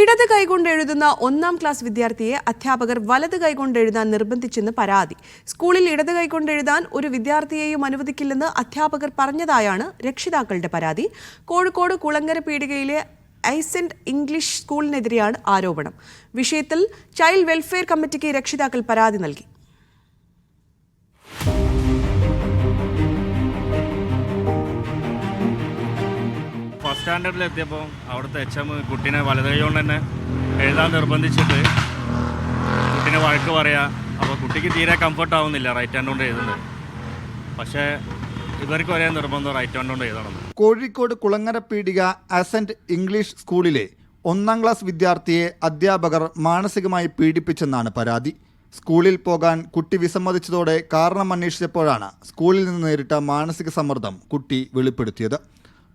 ഇടത് കൈകൊണ്ട് എഴുതുന്ന ഒന്നാം ക്ലാസ് വിദ്യാർത്ഥിയെ അധ്യാപകർ വലത് കൈകൊണ്ട് എഴുതാൻ നിർബന്ധിച്ചെന്ന് പരാതി. സ്കൂളിൽ ഇടത് കൈകൊണ്ട് എഴുതാൻ ഒരു വിദ്യാർത്ഥിയെയും അനുവദിക്കില്ലെന്ന് അധ്യാപകർ പറഞ്ഞതായാണ് രക്ഷിതാക്കളുടെ പരാതി. കോഴിക്കോട് കുളങ്ങര പീടികയിലെ ഐസെന്റ് ഇംഗ്ലീഷ് സ്കൂളിനെതിരെയാണ് ആരോപണം. വിഷയത്തിൽ ചൈൽഡ് വെൽഫെയർ കമ്മിറ്റിക്ക് രക്ഷിതാക്കൾ പരാതി നൽകി. സ്റ്റാൻഡേർഡിൽ എത്തിയപ്പോൾ അവിടുത്തെ എച്ച് എം കുട്ടീനെ വലതുകൊണ്ട് തന്നെ എഴുതാൻ നിർബന്ധിച്ചിട്ട് കുട്ടീനെ വഴക്ക് പറയാ. അപ്പോൾ കുട്ടിക്ക് തീരെ കംഫർട്ട് ആവുന്നില്ല റൈറ്റ് ഹാൻഡ് കൊണ്ട് എഴുതുന്നത്. പക്ഷേ ഇവർക്ക് ഒരേ നിർബന്ധം റൈറ്റ് ഹാൻഡ് കൊണ്ട് എഴുതണം. കോഴിക്കോട് കുളങ്ങര പീടിക അസന്റ് ഇംഗ്ലീഷ് സ്കൂളിലെ ഒന്നാം ക്ലാസ് വിദ്യാർത്ഥിയെ അധ്യാപകർ മാനസികമായി പീഡിപ്പിച്ചെന്നാണ് പരാതി. സ്കൂളിൽ പോകാൻ കുട്ടി വിസമ്മതിച്ചതോടെ കാരണം അന്വേഷിച്ചപ്പോഴാണ് സ്കൂളിൽ നിന്ന് നേരിട്ട മാനസിക സമ്മർദ്ദം കുട്ടി വെളിപ്പെടുത്തിയത്.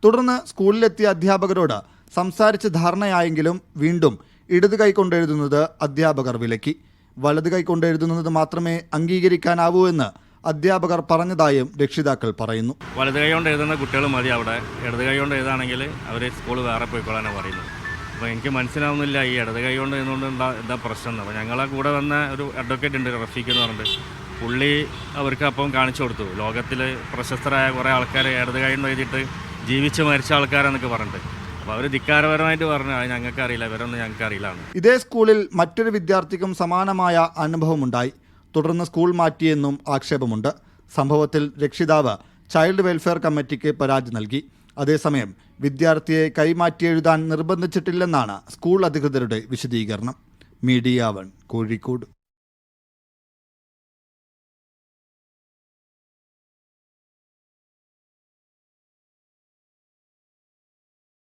തുടർന്ന് സ്കൂളിലെത്തിയ അധ്യാപകരോട് സംസാരിച്ച് ധാരണയായെങ്കിലും വീണ്ടും ഇടത് കൈകൊണ്ട് എഴുതുന്നത് അധ്യാപകർ വിലക്കി. വലത് കൈകൊണ്ട് എഴുതുന്നത് മാത്രമേ അംഗീകരിക്കാനാവൂ എന്ന് അധ്യാപകർ പറഞ്ഞതായും രക്ഷിതാക്കൾ പറയുന്നു. വലത് കൈ കൊണ്ട് എഴുതുന്ന കുട്ടികൾ മതി അവിടെ. ഇടത് കൈ കൊണ്ട് എഴുതാണെങ്കിൽ അവർ സ്കൂൾ വേറെ പോയിക്കോളാനാണ് പറയുന്നത്. അപ്പോൾ എനിക്ക് മനസ്സിലാവുന്നില്ല ഈ ഇടത് കൈ കൊണ്ട് എഴുതുകൊണ്ട് എന്താ എന്താ പ്രശ്നം എന്ന്. അപ്പോൾ ഞങ്ങളെ കൂടെ വന്ന ഒരു അഡ്വക്കേറ്റ് ഉണ്ട് റഫീഖ് എന്ന് പറഞ്ഞിട്ട്. പുള്ളി അവർക്ക് അപ്പം കാണിച്ചു കൊടുത്തു. ലോകത്തിൽ പ്രശസ്തരായ കുറേ ആൾക്കാർ ഇടത് കൈ എഴുതിയിട്ട് ജീവിച്ച് മരിച്ച ആൾക്കാരാന്നൊക്കെ പറഞ്ഞിട്ട്. അപ്പോൾ അവർ ധിക്കാരപരമായിട്ട് പറഞ്ഞു അത് ഞങ്ങൾക്ക് അറിയില്ല ഇവരൊന്നും ഞങ്ങൾക്ക് അറിയില്ലാണ് ഇതേ സ്കൂളിൽ മറ്റൊരു വിദ്യാർത്ഥിക്കും സമാനമായ അനുഭവമുണ്ടായി. തുടർന്ന് സ്കൂൾ മാറ്റിയെന്നും ആക്ഷേപമുണ്ട്. സംഭവത്തിൽ രക്ഷിതാവ് ചൈൽഡ് വെൽഫെയർ കമ്മിറ്റിക്ക് പരാതി നൽകി. അതേസമയം വിദ്യാർത്ഥിയെ കൈമാറ്റി എഴുതാൻ നിർബന്ധിച്ചിട്ടില്ലെന്നാണ് സ്കൂൾ അധികൃതരുടെ വിശദീകരണം. Media One Kozhikode.